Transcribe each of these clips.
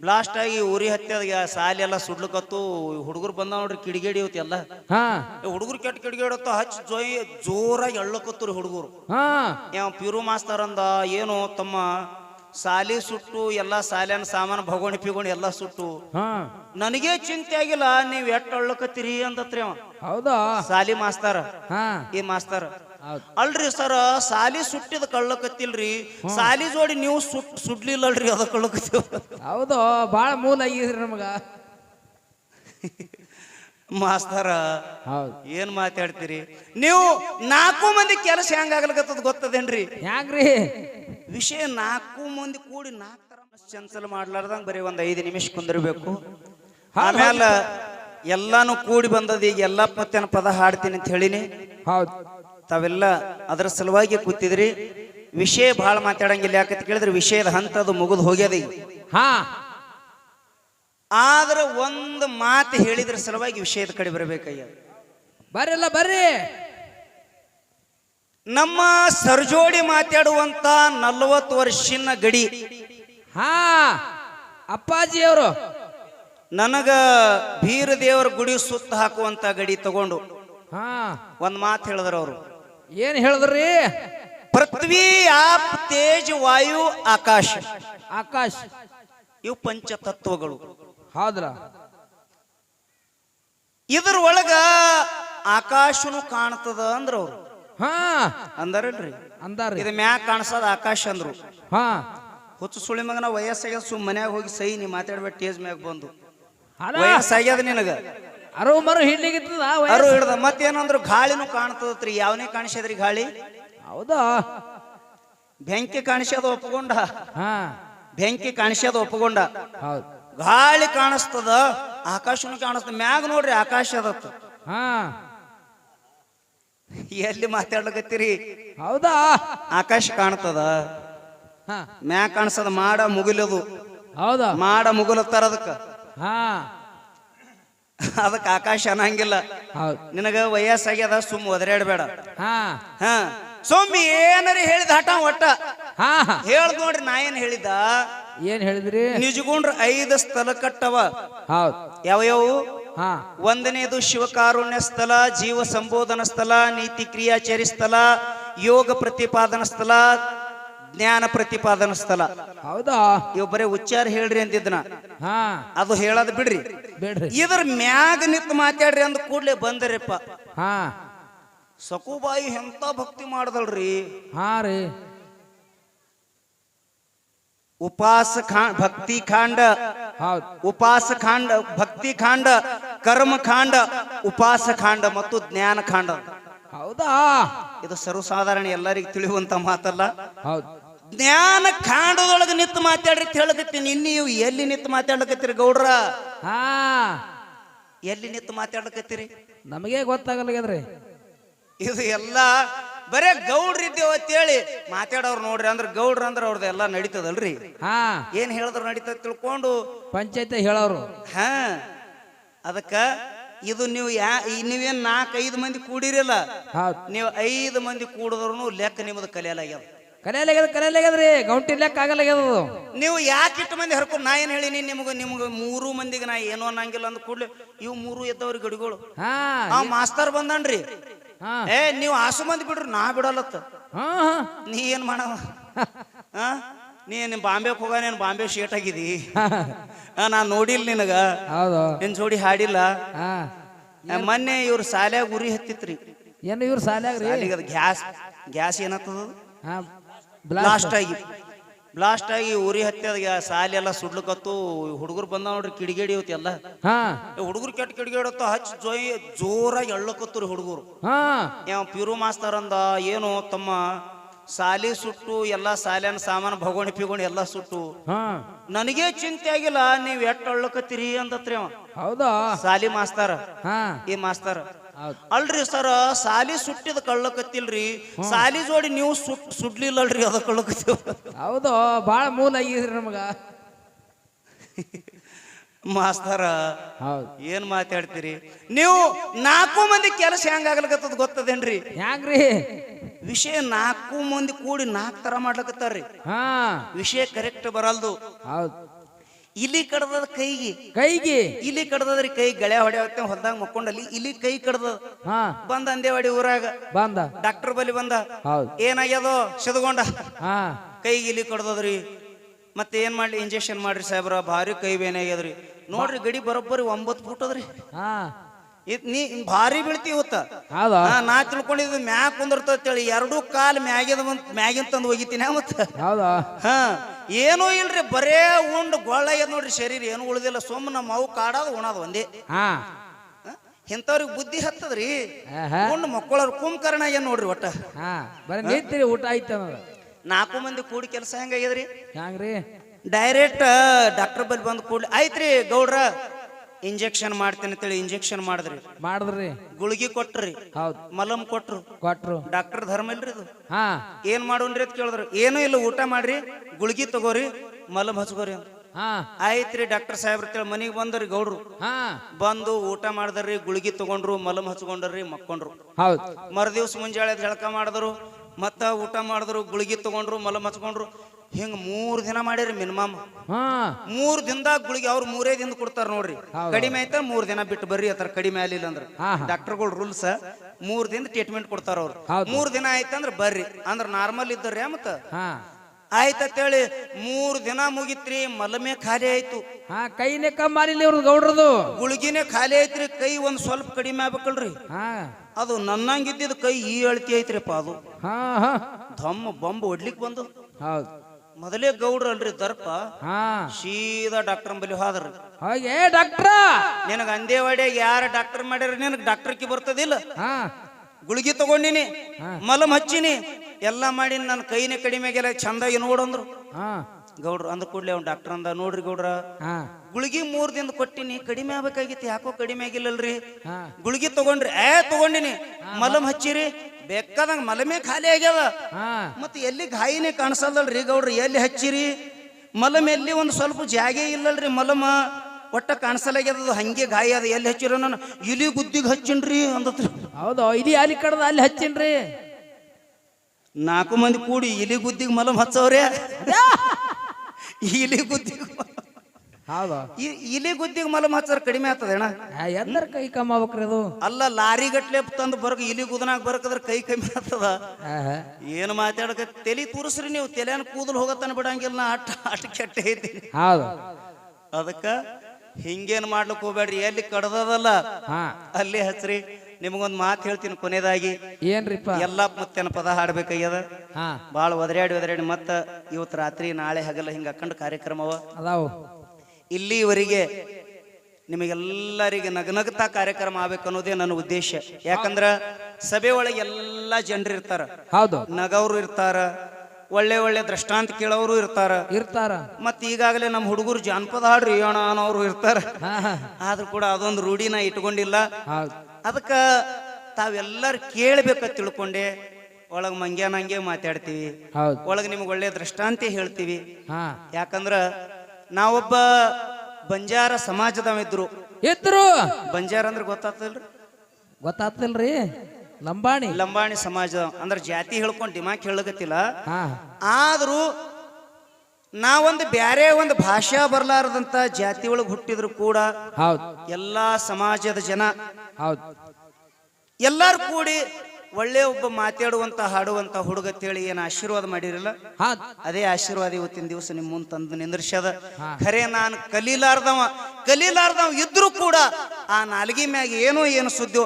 Blast ಆಗಿ ಉರಿ ಹತ್ಯದ ಸಾಲಿ ಎಲ್ಲ ಸುಡ್ಲಕತ್ತು ಹುಡುಗರು ಬಂದ ನೋಡ್ರಿ ಕಿಡಿಗೇಡಿ ಇವತ್ತು ಎಲ್ಲ. ಹಾ. ಹುಡುಗರು ಕೆಟ್ಟ ಕಿಡಿಗೇಡತ್ತ ಹಚ್ಚಿ ಜೊಯ್ ಜೋರಾಗಿ ಎಳ್ಳಕತ್ತರು ಹುಡುಗರು. ಹಾ. ಯಾವ ಪಿರು ಮಾಸ್ತರ್ ಅಂದ ಏನು ತಮ್ಮ ಸಾಲಿ ಸುಟ್ಟು ಎಲ್ಲ ಸಾಲಿನ ಸಾಮಾನು ಭಗೋಣಿ ಪಿಗೋಣಿ ಎಲ್ಲ ಸುಟ್ಟು. ಹಾ. ನನಗೆ ಚಿಂತೆ ಆಗಿಲ್ಲ ನೀವ್ ಎಟ್ಟ ಅಳ್ಳಕತ್ತೀರಿ ಅಂದತ್ರಿ ಅವ. ಹೌದಾ? ಸಾಲಿ ಮಾಸ್ತರ. ಹಾ. ಈ ಮಾಸ್ತರ್ ಅಲ್ರಿ ಸರ ಸಾಲಿ ಸುಟ್ಟಿದ ಕಳ್ಳಕತ್ತಿಲ್ರಿ. ಸಾಲಿ ಜೋಡಿ ನೀವು ಸುಟ್ ಸುಡ್ಲಿಲ್ಲಲ್ರಿ ಅದ ಕಳ್ಳಕತ್ತಿ. ಹೌದು ಭಾಳ ಮೂಲ ಆಗಿದ್ರಿ ನಮಗ. ಮಾಸ್ತರ ಹೌದು. ಏನ್ ಮಾತಾಡ್ತೀರಿ ನೀವು ನಾಲ್ಕು ಮಂದಿ ಕೆಲಸ ಹೆಂಗ ಆಗ್ಲಕತ್ತದ ಗೊತ್ತದೇನ್ರಿ? ಹ್ಯಾಂಗ್ರಿ ವಿಷಯ ನಾಲ್ಕು ಮಂದಿ ಕೂಡಿ ನಾಲ್ಕು ತರ ಚಂಚಲ ಮಾಡ್ಲಾರ್ದಂಗ ಬರೀ ಒಂದ್ ಐದು ನಿಮಿಷ ಕುಂದಿರ್ಬೇಕು. ಆಮೇಲೆ ಎಲ್ಲಾನು ಕೂಡಿ ಬಂದದ ಈಗ ಎಲ್ಲ ಪತ್ತೆನ ಪದ ಹಾಡ್ತೀನಿ ಅಂತ ಹೇಳಿನಿ. ಹೌದು. ತಾವೆಲ್ಲ ಅದರ ಸಲುವಾಗಿ ಕೂತಿದ್ರಿ. ವಿಷಯ ಬಹಳ ಮಾತಾಡಂಗಿಲ್ಲ. ಯಾಕಂತ ಕೇಳಿದ್ರೆ ವಿಷಯದ ಹಂತ ಅದು ಮುಗಿದು ಹೋಗ್ಯದ ಈಗ. ಹಾ. ಆದ್ರೆ ಒಂದು ಮಾತು ಹೇಳಿದ್ರ ಸಲುವಾಗಿ ವಿಷಯದ ಕಡೆ ಬರಬೇಕಯ್ಯ. ಬರಲ್ಲ ಬರ್ರಿ. ನಮ್ಮ ಸರ್ಜೋಡಿ ಮಾತಾಡುವಂತ ನಲವತ್ತು ವರ್ಷಿನ ಗಡಿ. ಹಾ ಅಪ್ಪಾಜಿ ಅವರು ನನಗ ಬೀರ ದೇವರ ಗುಡಿ ಸುತ್ತ ಹಾಕುವಂತ ಗಡಿ ತಗೊಂಡು. ಹಾ. ಒಂದ್ ಮಾತು ಹೇಳಿದ್ರ ಅವರು. ಏನ್ ಹೇಳಿದ್ರಿ? ಪೃಥ್ವಿ ಆಪ್ ತೇಜ್ ವಾಯು ಆಕಾಶ. ಆಕಾಶ್. ಇವು ಪಂಚತತ್ವಗಳು. ಹೌದ್ರ? ಇದ್ರ ಒಳಗ ಆಕಾಶನು ಕಾಣ್ತದ ಅಂದ್ರ ಅವ್ರು. ಹಾ. ಅಂದಾರಲ್ರಿ ಅಂದಾರ ಇದು ಮ್ಯಾಗ ಕಾಣಿಸೋದ ಆಕಾಶ ಅಂದ್ರು. ಹಾ. ಹುಚ್ಚು ಸುಳಿ ಮಗನ ವಯಸ್ಸಾಗ್ಯದ ಸುಮ್ ಮನ್ಯಾಗ ಹೋಗಿ ಸೈ ನೀ ಮಾತಾಡ್ಬೇಡ ಟೇಜ್ ಮ್ಯಾಗ ಬಂದು. ವಯಸ್ಸಾಗ್ಯದ ನಿನಗ. ಅರು ಮರು ಹಿಡ್ಲಿಗಿತ್ತದ ಅರು ಹಿಡ್ದ ಮತ್ತೇನಂದ್ರು ಗಾಳಿನೂ ಕಾಣ್ತದತ್ರಿ ಯಾವನೇ ಕಾಣಿಸ್ಯದ್ರಿ ಗಾಳಿ? ಹೌದಾ? ಬೆಂಕಿ ಕಾಣಿಸ್ಯದ ಒಪ್ಪಗೊಂಡ ಹಾ. ಬೆಂಕಿ ಕಾಣಿಸ್ಯದ ಒಪ್ಪಗೊಂಡ ಹೌದು. ಗಾಳಿ ಕಾಣಿಸ್ತದ ಆಕಾಶನು ಕಾಣಿಸ್ತದ ಮ್ಯಾಗ ನೋಡ್ರಿ ಆಕಾಶ ಅದತ್ತ. ಹಾ. ಎಲ್ಲಿ ಮಾತಾಡ್ಲಕತ್ತೀರಿ? ಹೌದಾ? ಆಕಾಶ ಕಾಣ್ತದ. ಹಾ. ಮ್ಯಾಗ ಕಾಣಿಸ್ತದ ಮಾಡ ಮುಗಿಲದು. ಹೌದಾ? ಮಾಡ ಮುಗುಲತ್ತಾರ ಅದಕ್ಕ. ಹಾ. ಅದಕ್ಕೆ ಆಕಾಶ ಅನ್ನಂಗಿಲ್ಲ. ಹೌದು. ನಿನಗ ವಯಸ್ಸಾಗ್ಯದ ಸುಮ್ ಒದರಾಡ್ಬೇಡ ಹಾ. ಹಾ. ಸೊಮ್ಮಿ ಏನಾರ ಹೇಳಿದ ಹಠ ಒಟ್ಟ. ಹಾ. ಹಾ ಹೇಳ್ ನೋಡ್ರಿ ನಾ ಏನ್ ಹೇಳಿದ? ಏನ್ ಹೇಳಿದ್ರಿ? ನಿಜಗೊಂಡ್ರ ಐದು ಸ್ಥಳ ಕಟ್ಟವ. ಹೌದು. ಯಾವ್ಯಾವು? ಹಾ. ಒಂದನೇದು ಶಿವಕಾರುಣ್ಯ ಸ್ಥಳ ಜೀವ ಸಂಬೋಧನ ಸ್ಥಳ ನೀತಿ ಕ್ರಿಯಾಚಾರಿ ಸ್ಥಳ ಯೋಗ ಪ್ರತಿಪಾದನ ಸ್ಥಳ ಜ್ಞಾನ ಪ್ರತಿಪಾದನ ಸ್ಥಳ. ಹೌದಾ? ಇವ್ ಬರೇ ಉಚ್ಚಾರ ಹೇಳ್ರಿ ಅಂತಿದ್ನ ಹಾ. ಅದು ಹೇಳದ್ ಬಿಡ್ರಿ. ಬೇಡ್ರಿ. ಇದ್ರ ಮ್ಯಾಗ ನಿಂತು ಮಾತಾಡ್ರಿ ಅಂದ ಕೂಡ್ಲೇ ಬಂದರಿಪ್ಪ. ಹಾ. ಸಕುಬಾಯಿ ಎಂತ ಭಕ್ತಿ ಮಾಡ್ದಲ್ರಿ? ಹಾ ರೀ. ಉಪಾಸ ಖಾಂಡ ಭಕ್ತಿ ಕಾಂಡ ಉಪಾಸ ಖಾಂಡ ಭಕ್ತಿ ಕಾಂಡ ಕರ್ಮ ಖಾಂಡ ಉಪಾಸ ಖಾಂಡ ಮತ್ತು ಜ್ಞಾನ ಕಾಂಡ ಹೌದಾ? ಇದು ಸರ್ವಸಾಧಾರಣ ಎಲ್ಲರಿಗೂ ತಿಳಿಯುವಂತ ಮಾತಲ್ಲ. ಹೌದು. ಜ್ಞಾನ ಕಾಂಡದೊಳಗೆ ನಿಂತು ಮಾತಾಡ್ರಿ ಅಂತ ಹೇಳಕತ್ತೀನಿ. ಇನ್ನು ನೀವು ಎಲ್ಲಿ ನಿಂತು ಮಾತಾಡ್ಲಕತ್ತೀರಿ ಗೌಡ್ರ? ಹಾ. ಎಲ್ಲಿ ನಿಂತು ಮಾತಾಡ್ಲಕತ್ತೀರಿ? ನಮಗೆ ಗೊತ್ತಾಗಲ್ಗದ್ರಿ. ಇದು ಎಲ್ಲ ಬರೇ ಗೌಡ್ರ ಇದ್ದೇವ ಅಂತೇಳಿ ಮಾತಾಡೋರು ನೋಡ್ರಿ ಅಂದ್ರೆ ಗೌಡ್ರ ಅಂದ್ರೆ ಅವ್ರದ್ದು ಎಲ್ಲ ನಡೀತದಲ್ರಿ. ಹಾ. ಏನ್ ಹೇಳಿದ್ರು ನಡೀತದ ತಿಳ್ಕೊಂಡು? ಪಂಚಾಯತ್ ಹೇಳೋರು. ಹಾ. ಅದಕ್ಕ ಇದು ನೀವು ಯಾ ಈ ನೀವೇನ್ ನಾಲ್ಕೈದು ಮಂದಿ ಕೂಡಿರಲ್ಲ? ಹೌದು. ನೀವು ಐದು ಮಂದಿ ಕೂಡಿದ್ರು ಲೆಕ್ಕ ನಿಮ್ಮದು ಕಲಿಯಲಾಗ್ಯದ ಕಲಿಯಲಾಗ್ಯದ ಕಲಿಯಲಾಗ್ಯದ್ರಿ ಗೌಂಟಿ ಲೆಕ್ಕ ಆಗಲ್ಲ ಅದು. ನೀವು ಯಾಕೆ ಇಟ್ಟು ಮಂದಿ ಹರ್ಕೊಂಡು ನಾ ಏನು ಹೇಳಿನಿ ನಿಮ್ಗೆ ನಿಮ್ಗೆ ಮೂರು ಮಂದಿಗೆ ನಾ ಏನೋ ಅನ್ನಂಗಿಲ್ಲ ಅಂದ ಕೂಡ್ಲಿ ಇವು ಮೂರು ಎದ್ದವ್ರಿ ಗಡಿಗಳು. ಹಾ ಆ ಮಾಸ್ತರ್ ಬಂದನ್ರಿ. ಹಾ. ಏ ನೀವು ಆಸು ಮಂದಿ ಬಿಡ್ರಿ ನಾ ಬಿಡಲತ್ತ ಹಾ ಹಾ. ನೀ ಏನ್ ಮಾಡವ? ಹಾ? ನೀ ನಿಮ್ ಬಾಂಬೆಗೆ ಹೋಗ ನೀನ್ ಬಾಂಬೆ ಶೇಟ್ ಆಗಿದಿ. ನಾ ನೋಡಿಲ್ಲ ನಿನಗ. ಹೌದು. ನಿನ್ ಜೋಡಿ ಹಾಡಿಲ್ಲ. ಹಾ. ಆ, ಮೊನ್ನೆ ಇವ್ರ ಸಾಲ್ಯಾಗ ಉರಿ ಹತ್ತಿತ್ರಿ. ಏನು ಇವ್ರು ಸಾಲ್ಯಾಗ್ರಿ? ಅದು ಗ್ಯಾಸ್ ಗ್ಯಾಸ್ ಏನತ್ತದ ಹಾ. ಬ್ಲಾಸ್ಟ್ ಆಗಿ. ಬ್ಲಾಸ್ಟ್ ಆಗಿ ಉರಿ ಹತ್ಯದ ಸಾಲಿ ಎಲ್ಲ ಸುಡ್ಲಕತ್ತು ಹುಡುಗರು ಬಂದ ನೋಡ್ರಿ ಕಿಡಿಗೇಡಿ ಇವತ್ತು ಎಲ್ಲ. ಹಾ. ಹುಡುಗರು ಕೆಟ್ಟ ಕಿಡಿಗೇಡತ್ತ ಹಚ್ಚಿ ಜೊಯ್ ಜೋರಾಗಿ ಎಳ್ಳಕತ್ತರು ಹುಡುಗರು. ಹಾ. ಯಾವ ಪಿರು ಮಾಸ್ತರ್ ಅಂದ ಏನು ತಮ್ಮ ಸಾಲಿ ಸುಟ್ಟು ಎಲ್ಲ ಸಾಲಿನ ಸಾಮಾನು ಭಗೋಣಿ ಪಿಗೋಣಿ ಎಲ್ಲ ಸುಟ್ಟು. ಹಾ. ನನಗೆ ಚಿಂತೆ ಆಗಿಲ್ಲ ನೀವ್ ಎಟ್ಟ ಅಳ್ಳಕತ್ತೀರಿ ಅಂದತ್ರಿ ಅವ. ಹೌದಾ? ಸಾಲಿ ಮಾಸ್ತಾರ ಹಾ. ಈ ಮಾಸ್ತರ ಅಲ್ರಿ ಸರ ಸಾಲಿ ಸುಟ್ಟಿದ ಕಳ್ಳಕತ್ತಿಲ್ರಿ. ಸಾಲಿ ಜೋಡಿ ನೀವು ಸುಟ್ ಸುಡ್ಲಿಲ್ಲಲ್ರಿ ಅದ ಕಳ್ಳಕತ್ತಿ. ಹೌದು ಬಾಳ ಮೂಲ ಆಗಿದ್ರಿ ನಮಗ. ಮಾಸ್ತರ ಹೌದು. ಏನ್ ಮಾತಾಡ್ತೀರಿ ನೀವು ನಾಲ್ಕು ಮಂದಿ ಕೆಲಸ ಹೆಂಗ ಆಗ್ಲಕತ್ತದ ಗೊತ್ತದೇನ್ರಿ? ಹ್ಯಾಂಗ್ರಿ ವಿಷಯ ನಾಲ್ಕು ಮಂದಿ ಕೂಡಿ ನಾಲ್ಕು ತರ ಮಾಡ್ಲಕತ್ತಾರ್ರಿ. ಹಾ. ವಿಷಯ ಕರೆಕ್ಟ್ ಬರಲ್ದು. ಹೌದು. ಇಲಿ ಕಡ್ದದ ಕೈಗೆ. ಕೈಗೆ? ಇಲಿ ಕಡ್ದದ್ರಿ ಕೈ ಗಳೆ ಹೊಡೆಯವತ್ತೆ ಹೊಲ್ದಾಗ ಮಕ್ಕೊಂಡಲ್ಲಿ ಇಲಿ ಕೈ ಕಡ್ದದ. ಹಾ. ಬಂದ ಅಂದೇವಾಡಿ ಊರಾಗ. ಬಂದ. ಡಾಕ್ಟರ್ ಬಲಿ ಬಂದ. ಹೌದು. ಏನಾಗ್ಯದೋ? ಸಿದ್ಕೊಂಡ ಹಾ. ಕೈಗೆ ಇಲಿ ಕಡ್ದದ್ರಿ. ಮತ್ತೆ ಏನ್ ಮಾಡ್ಲಿ? ಇಂಜೆಕ್ಷನ್ ಮಾಡ್ರಿ ಸಾಹೇಬ್ರ ಭಾರಿ ಕೈ ಬೇನಾಗ್ಯದ್ರಿ ನೋಡ್ರಿ ಗಡಿ ಬರೋಬ್ಬರಿ ಒಂಬತ್ತು ಫುಟ್ ಅದ್ರಿ. ಹಾ. ಇದ್ ನೀ ಭಾರಿ ಬೀಳ್ತಿ ಇವತ್ತ. ಹೌದಾ? ಹಾ, ನಾ ತಿಳ್ಕೊಂಡಿದ್ದು ಮ್ಯಾಗ ಕುಂದಿರ್ತೇಳಿ ಎರಡೂ ಕಾಲ್ ಮ್ಯಾಗಿದ ಮ್ಯಾಗಿನ ತಂದು ಒಗಿತೀನಿ ಮತ್ತ ಹೌದಾ? ಹಾ. ಏನೂ ಇಲ್ರಿ ಬರೇ ಉಂಡು ಗೊಳ್ಳ ಆಗ್ಯದ ನೋಡ್ರಿ ಶರೀರ ಏನು ಉಳಿದಿಲ್ಲ. ಸುಮ್ಮ ನಮ್ಮ ಅವು ಕಾಡೋದು ಉಣೋದು ಒಂದೇ. ಹಾ? ಇಂಥವ್ರಿಗೆ ಬುದ್ಧಿ ಹತ್ತದ್ರಿ? ಆಹಾ. ಉಂಡು ಮಕ್ಕಳವ್ರ ಕುಂಕರ್ಣ ಏನ್ ನೋಡ್ರಿ ಒಟ್ಟ? ಹಾ ಬರೀ ನಿಂತಿರಿ ಊಟ ಆಯ್ತ ಅನ್ನೋದು ನಾಲ್ಕು ಮಂದಿ ಕೂಡಿ ಕೆಲಸ ಹೆಂಗಾಗ್ಯದ್ರಿ ಹ್ಯಾಂಗ್ರಿ ಡೈರೆಕ್ಟ್ ಡಾಕ್ಟರ್ ಬಲ್ಲಿ ಬಂದು ಕೂಡ್ಲಿ. ಆಯ್ತ್ರಿ ಗೌಡ್ರ. ಇಂಜೆಕ್ಷನ್ ಮಾಡ್ತೀನಿ ಅಂತೇಳಿ ಇಂಜೆಕ್ಷನ್ ಮಾಡಿದ್ರಿ. ಮಾಡಿದ್ರಿ. ಗುಳಿಗೆ ಕೊಟ್ರಿ. ಹೌದು. ಮಲಮ್ ಕೊಟ್ರು. ಕೊಟ್ರು. ಡಾಕ್ಟರ್ ಧರ್ಮ ಇಲ್ರಿ ಇದು. ಹಾ. ಏನ್ ಮಾಡೋನ್ರಿ ಅಂತ ಕೇಳಿದ್ರು. ಏನೂ ಇಲ್ಲ ಊಟ ಮಾಡ್ರಿ. ಗುಳಿಗೆ ತಗೋರಿ ಮಲಮ್ ಹಚ್ಕೋರಿ ಅಂತ ಹಾ. ಆಯ್ತ್ರಿ ಡಾಕ್ಟರ್ ಸಾಹೇಬ್ರ ತಿಳಿ ಮನೆಗೆ ಬಂದ್ರಿ ಗೌಡ್ರು. ಹಾ. ಬಂದು ಊಟ ಮಾಡಿದ್ರಿ ಗುಳಿಗೆ ತಗೊಂಡ್ರು ಮಲಮ್ ಹಚ್ಕೊಂಡ್ರಿ ಮಕ್ಕೊಂಡ್ರು. ಹೌದು. ಮರುದಿವ್ಸ ಮುಂಜಾಳೆ ಜಳಕ ಮಾಡಿದ್ರು. ಮತ್ತ ಊಟ ಮಾಡಿದ್ರು ಗುಳಿಗೆ ತಗೊಂಡ್ರು ಮಲಮ್ ಹಚ್ಕೊಂಡ್ರು. ಹಿಂಗ ಮೂರ್ ದಿನ ಮಾಡಿರಿ ಮಿನಿಮಮ್. ಹಾ. ಮೂರ್ ದಿನದಾಗ ಗುಳಿಗೆ ಅವ್ರು ಮೂರೇ ದಿನ ಕೊಡ್ತಾರ ನೋಡ್ರಿ. ಹೌದು. ಕಡಿಮೆ ಆಯ್ತಾ ಮೂರ್ ದಿನ ಬಿಟ್ಟು ಬರ್ರಿ ಅತ್ರ ಕಡಿಮೆ ಆಗ್ಲಿಲ್ಲ ಅಂದ್ರೆ. ಹಾ, ಹಾ. ಡಾಕ್ಟರ್ಗಳು ರೂಲ್ಸ್ ಮೂರ್ ದಿನ ಟ್ರೀಟ್ಮೆಂಟ್ ಕೊಡ್ತಾರ ಅವ್ರು. ಹೌದು. ಮೂರ್ ದಿನ ಆಯ್ತಂದ್ರ ಬರ್ರಿ. ಅಂದ್ರ ನಾರ್ಮಲ್ ಇದ್ದರ್ರಿ ಮತ್ತ? ಹಾ. ಆಯ್ತಂತೇಳಿ ಮೂರ್ ದಿನ ಮುಗಿತ್ರಿ ಮಲಮೆ ಖಾಲಿ ಆಯ್ತು. ಹಾ ಕೈನೇ ಕಮ್ಮಾರಿಲ್ಲ ಇವ್ರು ಗೌಡ್ರದು. ಗುಳಿಗಿನೇ ಖಾಲಿ ಐತ್ರಿ ಕೈ ಒಂದ್ ಸ್ವಲ್ಪ ಕಡಿಮೆ ಆಗ್ಬೇಕಲ್ರಿ. ಹಾ. ಅದು ನನ್ನಂಗಿದ್ದಿದ್ ಕೈ ಈ ಅಳತಿ ಐತ್ರಿಪ್ಪ ಅದು. ಹಾ ಹಾ. ಬಂಬ್ ಹೊಡ್ಲಿಕ್ ಬಂದು. ಹೌದು. ಮೊದಲೇ ಗೌಡ್ರ ಅಲ್ರಿ ದರ್ಪ. ಹಾ. ಸೀದಾ ಡಾಕ್ಟರ್ ಬಳಿ ಹೋದ್ರಿ. ಹೋಗಿ ಏ ಡಾಕ್ಟ್ರ ನಿನಗ ಅಂದೇವಾಡಿಯಾಗ ಯಾರ ಡಾಕ್ಟರ್ ಮಾಡ್ಯಾರ ನಿನಗ ಡಾಕ್ಟರ್ಕಿ ಬರ್ತದಿಲ್ಲ. ಹಾ. ಗುಳಿಗೆ ತಗೊಂಡಿನಿ ಮಲಮ್ ಹಚ್ಚಿನಿ ಎಲ್ಲ ಮಾಡಿ ನನ್ನ ಕೈನೇ ಕಡಿಮೆ ಆಗಿಲ್ಲ ಚಂದಾಗಿ ನೋಡಂದ್ರು. ಹಾ. ಗೌಡ್ರು ಅಂದ ಕೂಡ್ಲೆ ಅವ್ನು ಡಾಕ್ಟರ್ ಅಂದ ನೋಡ್ರಿ ಗೌಡ್ರ ಹಾ. ಗುಳಿಗೆ ಮೂರ್ ದಿನ ಕೊಟ್ಟಿನಿ ಕಡಿಮೆ ಆಗ್ಬೇಕಾಗಿತ್ತು ಯಾಕೋ ಕಡಿಮೆ ಆಗಿಲ್ಲಲ್ರಿ? ಹಾ. ಗುಳಿಗೆ ತಗೊಂಡ್ರಿ ಏ ತಗೊಂಡಿನಿ ಮಲಮ್ ಹಚ್ಚಿರಿ ಬೇಕಾದಂಗ ಮಲಮೇ ಖಾಲಿ ಆಗ್ಯಾವ ಹಾ. ಮತ್ತೆ ಎಲ್ಲಿ ಗಾಯಿನೇ ಕಾಣಿಸಲ್ದಲ್ರಿ ಗೌಡ್ರಿ ಎಲ್ಲಿ ಹಚ್ಚಿರಿ? ಮಲಮ್ ಎಲ್ಲಿ ಒಂದು ಸ್ವಲ್ಪ ಜಾಗೆ ಇಲ್ಲಲ್ರಿ ಮಲಮ ಒಟ್ಟ ಕಾಣಿಸಲಾಗ್ಯದ ಅದು ಹಂಗೆ ಗಾಯ ಅದ ಎಲ್ಲಿ ಹಚ್ಚಿರೋ ನಾನು ಇಲಿ ಗುದ್ದಿಗೆ ಹಚ್ಚಿನ್ರಿ ಅಂದತ್ರಿ ಹೌದು ಇಲಿ ಅಲ್ಲಿ ಕಡ್ದ ಅಲ್ಲಿ ಹಚ್ಚಿನ್ರಿ. ನಾಲ್ಕು ಮಂದಿ ಕೂಡಿ ಇಲಿ ಗುದ್ದಿಗೆ ಮಲಮ್ ಹಚ್ಚವ್ರೆ. ಇಲಿ ಗುದ್ದಿ ಮ- ಹೌದು. ಇ- ಇಲಿ ಗುದ್ದಿಗೆ ಮಲಮ್ ಹಚ್ಚಾರ ಕಡಿಮೆ ಆಗ್ತದೆ ಅಣ್ಣ. ಎಲ್ಲರ ಕೈ ಕಮ್ಮಾಬೇಕ್ರಿ ಅದು. ಅಲ್ಲ ಲಾರಿ ಗಟ್ಲೆ ತಂದು ಬರಕ್ ಇಲಿ ಗುದನಾಗ ಬರಕದ್ರ ಕೈ ಕಮ್ಮಿ ಆಗ್ತದ. ಏನು ಮಾತಾಡಕ ತಲೆ ತೂರಿಸ್ರಿ ನೀವು ತಲೆನ ಕೂದಲು ಹೋಗತ್ತನ ಬಿಡಂಗಿಲ್ಲ ನಾ ಅಟ್ ಅಟ್ ಕೆಟ್ಟ ಐತಿ. ಹೌದು. ಅದಕ್ಕ ಹಿಂಗೇನ್ ಮಾಡ್ಲಿಕ್ ಹೋಗ್ಬೇಡ್ರಿ ಎಲ್ಲಿ ಕಡ್ದದಲ್ಲ ಹಾ. ಅಲ್ಲಿ ಹಚ್ರಿ. ನಿಮಗೊಂದ್ ಮಾತು ಹೇಳ್ತೀನಿ ಕೊನೆಯದಾಗಿ ಏನ್ರಿಪ್ಪ? ಎಲ್ಲ ಮುತ್ತೇನ ಪದ ಹಾಡ್ಬೇಕಾಗ್ಯದ. ಹಾ. ಭಾಳ ಒದರಾಡಿ ಒದರಾಡಿ ಮತ್ತ ಇವತ್ತು ರಾತ್ರಿ ನಾಳೆ ಹಗಲ ಹಿಂಗ ಅಕ್ಕಂಡ ಕಾರ್ಯಕ್ರಮವ ಅದಾವ. ಇಲ್ಲಿವರೆಗೆ ನಿಮಗೆಲ್ಲರಿಗೆ ನಗನಗ್ತಾ ಕಾರ್ಯಕ್ರಮ ಆಗ್ಬೇಕು ಅನ್ನೋದೇ ನನ್ನ ಉದ್ದೇಶ. ಯಾಕಂದ್ರ ಸಭೆ ಒಳಗೆ ಎಲ್ಲಾ ಜನರು ಇರ್ತಾರ. ಹೌದು. ನಗವ್ರು ಇರ್ತಾರ ಒಳ್ಳೆ ಒಳ್ಳೆ ದೃಷ್ಟಾಂತ ಕೇಳೋರು ಇರ್ತಾರ. ಇರ್ತಾರ. ಮತ್ ಈಗಾಗಲೇ ನಮ್ಮ ಹುಡುಗರು ಜಾನಪದ ಹಾಡ್ರಿ ಅಣ್ಣ ಅನ್ನೋರು ಇರ್ತಾರ. ಆದ್ರೂ ಕೂಡ ಅದೊಂದು ರೂಢಿನ ಇಟ್ಕೊಂಡಿಲ್ಲ. ಹೌದು. ಅದಕ್ಕ ತಾವೆಲ್ಲರೂ ಕೇಳ್ಬೇಕ ತಿಳ್ಕೊಂಡೆ. ಒಳಗ್ ಮಂಗ್ಯಾನಂಗೆ ಮಾತಾಡ್ತೀವಿ. ಹೌದು. ಒಳಗ್ ನಿಮ್ಗೆ ಒಳ್ಳೆ ದೃಷ್ಟಾಂತಿ ಹೇಳ್ತೀವಿ. ಹಾ. ಯಾಕಂದ್ರ ನಾವೊಬ್ಬ ಬಂಜಾರ ಸಮಾಜದವಿದ್ರು ಇದ್ರು. ಬಂಜಾರ ಅಂದ್ರೆ ಗೊತ್ತಾಗ್ತಲ್ರಿ. ಗೊತ್ತಾತಲ್ರಿ ಲಂಬಾಣಿ. ಲಂಬಾಣಿ ಸಮಾಜ ಅಂದ್ರೆ ಜಾತಿ ಹೇಳ್ಕೊಂಡು ಡಿಮಾಕ್ ಹೇಳಕತ್ತಿಲ್ಲ. ಹಾ. ಆದ್ರೂ ನಾವೊಂದು ಬ್ಯಾರೆ ಒಂದು ಭಾಷಾ ಬರಲಾರದಂತ ಜಾತಿ ಒಳಗೆ ಹುಟ್ಟಿದ್ರು ಕೂಡ ಹೌದು. ಎಲ್ಲಾ ಸಮಾಜದ ಜನ. ಹೌದು. ಎಲ್ಲಾರು ಕೂಡಿ ಒಳ್ಳೆ ಒಬ್ಬ ಮಾತಾಡುವಂತ ಹಾಡುವಂತ ಹುಡುಗ ತೇಳಿ ಏನ್ ಆಶೀರ್ವಾದ ಮಾಡಿರಲ್ಲ? ಅದೇ ಆಶೀರ್ವಾದ ಇವತ್ತಿನ ದಿವಸ ನಿಮ್ ಮುಂದೆ ತಂದು ನಿಂದ್ರಿಸದ ಖರೆ ನಾನು ಕಲೀಲಾರ್ದವ ಕಲೀಲಾರ್ದವ ಇದ್ರು ಕೂಡ ಆ ನಾಲ್ಗಿ ಮ್ಯಾಗ ಏನೋ ಏನು ಸುದ್ದಿ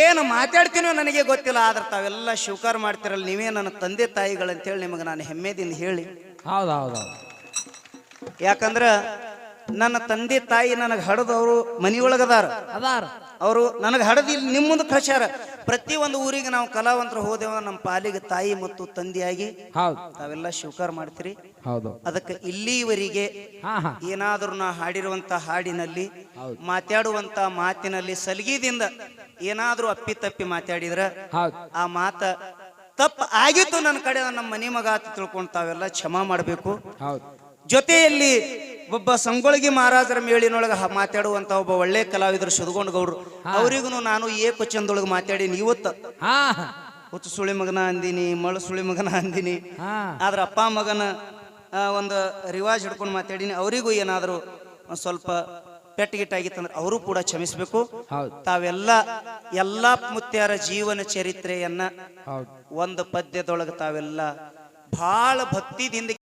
ಏನು ಮಾತಾಡ್ತೀನೋ ನನಗೆ ಗೊತ್ತಿಲ್ಲ ಆದ್ರೆ ತಾವೆಲ್ಲ ಸ್ವೀಕಾರ ಮಾಡ್ತಿರಲ್ಲ ನೀವೇ ನನ್ನ ತಂದೆ ತಾಯಿಗಳಂತೇಳಿ ನಿಮಗೆ ನಾನು ಹೆಮ್ಮೆದಿಂದ ಹೇಳಿ. ಹೌದು ಹೌದು. ಯಾಕಂದ್ರ ನನ್ನ ತಂದೆ ತಾಯಿ ನನಗೆ ಹಡದವರು ಮನಿಯೊಳಗದಾರ. ಅದಾರ. ಅವರು ನನಗೆ ಹಡದಿ ನಿಮ್ಮ ಮುಂದೆ ಕಳ್ಸ್ಯಾರ ಪ್ರತಿ ಒಂದು ಊರಿಗೆ ನಾವು ಕಲಾವಂತರು ಹೋದೆವ ನಮ್ಮ ಪಾಲಿಗೆ ತಾಯಿ ಮತ್ತು ತಂದೆಯಾಗಿ. ತಾವೆಲ್ಲ ಸ್ವೀಕಾರ ಮಾಡ್ತೀರಿ. ಹೌದು. ಅದಕ್ಕೆ ಇಲ್ಲಿವರೆಗೆ ಏನಾದರೂ ನಾ ಹಾಡಿರುವಂತ ಹಾಡಿನಲ್ಲಿ. ಮಾತಾಡುವಂತ ಮಾತಿನಲ್ಲಿ ಸಲಗಿದಿಂದ ಏನಾದರೂ ಅಪ್ಪಿ ತಪ್ಪಿ ಮಾತಾಡಿದ್ರ ಆ ಮಾತ ತಪ್ಪ ಆಗಿತ್ತು ನನ್ನ ಕಡೆ ನಮ್ಮ ಮನೆ ಮಗ ಅಂತ ತಿಳ್ಕೊಂಡು ತಾವೆಲ್ಲ ಕ್ಷಮಾ ಮಾಡಬೇಕು. ಹೌದು. ಜೊತೆಯಲ್ಲಿ ಒಬ್ಬ ಸಂಗೊಳಗಿ ಮಹಾರಾಜರ ಮೇಳಿನೊಳಗೆ ಮಾತಾಡುವಂತ ಒಬ್ಬ ಒಳ್ಳೆ ಕಲಾವಿದರು ಸುದಗೊಂಡ್ ಗೌಡ್ರು ಅವರಿಗೂ ನಾನು ಏ ಕ್ವಚನ್ದೊಳಗೆ ಮಾತಾಡೀನಿ ಇವತ್ತು ಹುಚ್ಚು ಸುಳಿ ಮಗನ ಅಂದಿನಿ ಮಳು ಸುಳಿ ಮಗನ ಅಂದಿನಿ. ಆದ್ರ ಅಪ್ಪ ಮಗನ ಒಂದು ರಿವಾಜ್ ಹಿಡ್ಕೊಂಡು ಮಾತಾಡೀನಿ. ಅವರಿಗೂ ಏನಾದರೂ ಒಂದ್ ಸ್ವಲ್ಪ ಪೆಟ್ಟಗಿಟ್ಟಾಗಿತ್ತಂದ್ರೆ ಅವರು ಕೂಡ ಕ್ಷಮಿಸಬೇಕು. ತಾವೆಲ್ಲ ಎಲ್ಲಾ ಮುತ್ಯಾರ ಜೀವನ ಚರಿತ್ರೆಯನ್ನ ಒಂದು ಪದ್ಯದೊಳಗೆ ತಾವೆಲ್ಲ ಬಹಳ ಭಕ್ತಿದಿಂದ